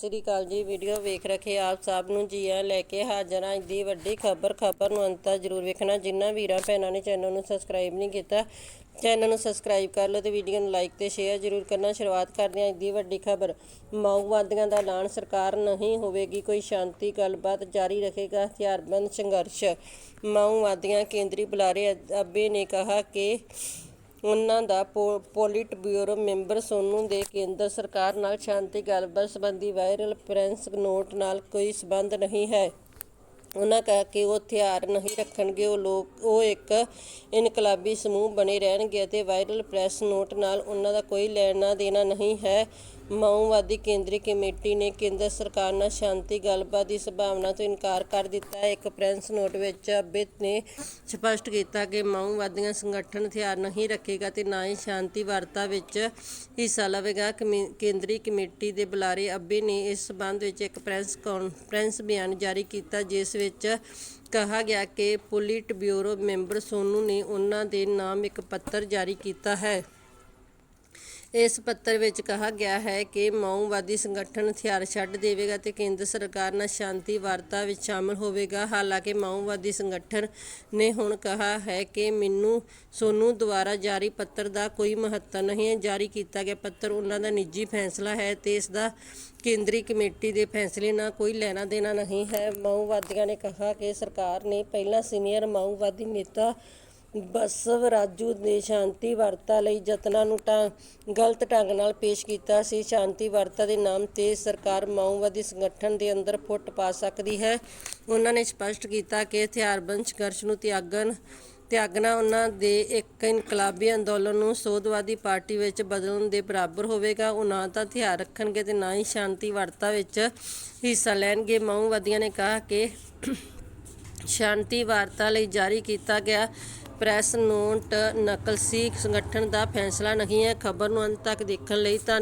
ਸ੍ਰੀ ਅਕਾਲ ਜੀ, ਵੀਡੀਓ ਵੇਖ ਰਖੇ ਆਪ ਸਭ ਨੂੰ ਜੀ ਆ ਲੈ ਕੇ ਹਾਜ਼ਰ ਹਾਂ। ਅੱਜ ਦੀ ਵੱਡੀ ਖਬਰ ਖਬਰ ਨੂੰ ਅੰਤ ਤੱਕ ਜ਼ਰੂਰ ਵੇਖਣਾ। ਜਿਨ੍ਹਾਂ ਵੀਰਾਂ ਭੈਣਾਂ ਨੇ ਚੈਨਲ ਨੂੰ ਸਬਸਕ੍ਰਾਈਬ ਨਹੀਂ ਕੀਤਾ, ਚੈਨਲ ਨੂੰ ਸਬਸਕ੍ਰਾਈਬ ਕਰ ਲਓ ਤੇ ਵੀਡੀਓ ਨੂੰ ਲਾਈਕ ਤੇ ਸ਼ੇਅਰ ਜ਼ਰੂਰ ਕਰਨਾ। ਸ਼ੁਰੂਆਤ ਕਰਦੇ ਹਾਂ ਅੱਜ ਦੀ ਵੱਡੀ ਖਬਰ। ਮਾਓਵਾਦੀਆਂ ਦਾ ਐਲਾਨ ਸਰਕਾਰ ਨਹੀਂ ਹੋਵੇਗੀ, ਕੋਈ ਸ਼ਾਂਤੀ ਗੱਲਬਾਤ ਜਾਰੀ ਰੱਖੇਗਾ। ਹਥਿਆਰਬੰਦ ਸੰਘਰਸ਼। ਮਾਓਵਾਦੀਆਂ ਕੇਂਦਰੀ ਬੁਲਾਰੇ ਅੱਬੇ ਨੇ ਕਿਹਾ ਕਿ ਉਹਨਾਂ ਦਾ ਪੋ- ਪੋਲਿਟ ਬਿਊਰੋ ਮੈਂਬਰ ਸੋਨੂੰ ਦੇ ਕੇਂਦਰ ਸਰਕਾਰ ਨਾਲ ਸ਼ਾਂਤੀ ਗੱਲਬਾਤ ਸੰਬੰਧੀ ਵਾਇਰਲ ਪ੍ਰੈਸ ਨੋਟ ਨਾਲ ਕੋਈ ਸਬੰਧ ਨਹੀਂ ਹੈ। ਉਹਨਾਂ ਕਹਾ ਕਿ ਉਹ ਹਥਿਆਰ ਨਹੀਂ ਰੱਖਣਗੇ, ਉਹ ਲੋਕ, ਉਹ ਇੱਕ ਇਨਕਲਾਬੀ ਸਮੂਹ ਬਣੇ ਰਹਿਣਗੇ ਅਤੇ ਵਾਇਰਲ ਪ੍ਰੈਸ ਨੋਟ ਨਾਲ ਉਹਨਾਂ ਦਾ ਕੋਈ ਲੈਣਾ ਦੇਣਾ ਨਹੀਂ ਹੈ। ਮਾਓਵਾਦੀ ਕੇਂਦਰੀ ਕਮੇਟੀ ਨੇ ਕੇਂਦਰ ਸਰਕਾਰ ਨਾਲ ਸ਼ਾਂਤੀ ਗੱਲਬਾਤ ਦੀ ਸੰਭਾਵਨਾ ਤੋਂ ਇਨਕਾਰ ਕਰ ਦਿੱਤਾ ਹੈ। ਇੱਕ ਪ੍ਰੈਸ ਨੋਟ ਵਿੱਚ ਅਬਿਤ ਨੇ ਸਪਸ਼ਟ ਕੀਤਾ ਕਿ ਮਾਓਵਾਦੀਆਂ ਸੰਗਠਨ ਹਥਿਆਰ ਨਹੀਂ ਰੱਖੇਗਾ ਤੇ ਨਾ ਹੀ ਸ਼ਾਂਤੀ ਵਾਰਤਾ ਵਿੱਚ ਹਿੱਸਾ ਲਵੇਗਾ। ਕਮੇ- ਕੇਂਦਰੀ ਕਮੇਟੀ ਦੇ ਬੁਲਾਰੇ ਅੱਬੇ ਨੇ ਇਸ ਸਬੰਧ ਵਿੱਚ ਇੱਕ ਪ੍ਰੈਸ ਕਾਨਫਰੰਸ ਬਿਆਨ ਜਾਰੀ ਕੀਤਾ, ਜਿਸ ਵਿੱਚ ਕਿਹਾ ਗਿਆ ਕਿ ਪੁਲਿਟ ਬਿਊਰੋ ਮੈਂਬਰ ਸੋਨੂੰ ਨੇ ਉਹਨਾਂ ਦੇ ਨਾਮ ਇੱਕ ਪੱਤਰ ਜਾਰੀ ਕੀਤਾ ਹੈ। ਇਸ ਪੱਤਰ ਵਿੱਚ ਕਿਹਾ ਗਿਆ ਹੈ ਕਿ ਮਾਓਵਾਦੀ ਸੰਗਠਨ ਹਥਿਆਰ ਛੱਡ ਦੇਵੇਗਾ ਤੇ ਕੇਂਦਰ ਸਰਕਾਰ ਨਾਲ ਸ਼ਾਂਤੀ ਵਾਰਤਾ ਵਿੱਚ ਸ਼ਾਮਲ ਹੋਵੇਗਾ। ਹਾਲਾਂਕਿ ਮਾਓਵਾਦੀ ਸੰਗਠਨ ਨੇ ਹੁਣ ਕਿਹਾ ਹੈ ਕਿ ਮੈਨੂੰ ਸੋਨੂ ਦੁਆਰਾ ਜਾਰੀ ਪੱਤਰ ਦਾ ਕੋਈ ਮਹੱਤਵ ਨਹੀਂ ਹੈ। ਜਾਰੀ ਕੀਤਾ ਗਿਆ ਪੱਤਰ ਉਹਨਾਂ ਦਾ ਨਿੱਜੀ ਫੈਸਲਾ ਹੈ ਤੇ ਇਸ ਦਾ ਕੇਂਦਰੀ ਕਮੇਟੀ ਦੇ ਫੈਸਲੇ ਨਾਲ ਕੋਈ ਲੈਣਾ ਦੇਣਾ ਨਹੀਂ ਹੈ। ਮਾਓਵਾਦੀਆਂ ਨੇ ਕਿਹਾ ਕਿ ਸਰਕਾਰ ਨੇ ਪਹਿਲਾਂ ਸੀਨੀਅਰ ਮਾਓਵਾਦੀ ਨੇਤਾ ਬਸਵ ਰਾਜੂ ਨੇ ਸ਼ਾਂਤੀ ਵਾਰਤਾ ਲਈ ਯਤਨਾਂ ਨੂੰ ਤਾਂ ਗਲਤ ਢੰਗ ਨਾਲ ਪੇਸ਼ ਕੀਤਾ ਸੀ। ਸ਼ਾਂਤੀ ਵਾਰਤਾ ਦੇ ਨਾਮ ਤੇ ਸਰਕਾਰ ਮਾਓਵਾਦੀ ਸੰਗਠਨ ਦੇ ਅੰਦਰ ਫੁੱਟ ਪਾ ਸਕਦੀ ਹੈ। ਉਹਨਾਂ ਨੇ ਸਪਸ਼ਟ ਕੀਤਾ ਕਿ ਹਥਿਆਰਬੰਦ ਸੰਘਰਸ਼ ਨੂੰ ਤਿਆਗਣ, ਤਿਆਗਣਾ ਉਹਨਾਂ ਦੇ ਇੱਕ ਇਨਕਲਾਬੀ ਅੰਦੋਲਨ ਨੂੰ ਸੋਧਵਾਦੀ ਪਾਰਟੀ ਵਿੱਚ ਬਦਲਣ ਦੇ ਬਰਾਬਰ ਹੋਵੇਗਾ। ਉਹ ਨਾ ਤਾਂ ਹਥਿਆਰ ਰੱਖਣਗੇ ਤੇ ਨਾ ਹੀ ਸ਼ਾਂਤੀ ਵਾਰਤਾ ਵਿੱਚ ਹਿੱਸਾ ਲੈਣਗੇ। ਮਾਓਵਾਦੀਆਂ ਨੇ ਕਿਹਾ ਕਿ ਸ਼ਾਂਤੀ ਵਾਰਤਾ ਲਈ ਜਾਰੀ ਕੀਤਾ ਗਿਆ। ਪ੍ਰੈਸ ਨੋਟ ਨਕਲਸੀ ਸੰਗਠਨ ਦਾ ਫੈਸਲਾ ਨਹੀਂ ਹੈ। ਖਬਰ ਨੂੰ ਅੰਤ ਤੱਕ ਦੇਖਣ ਲਈ ਧੰਨ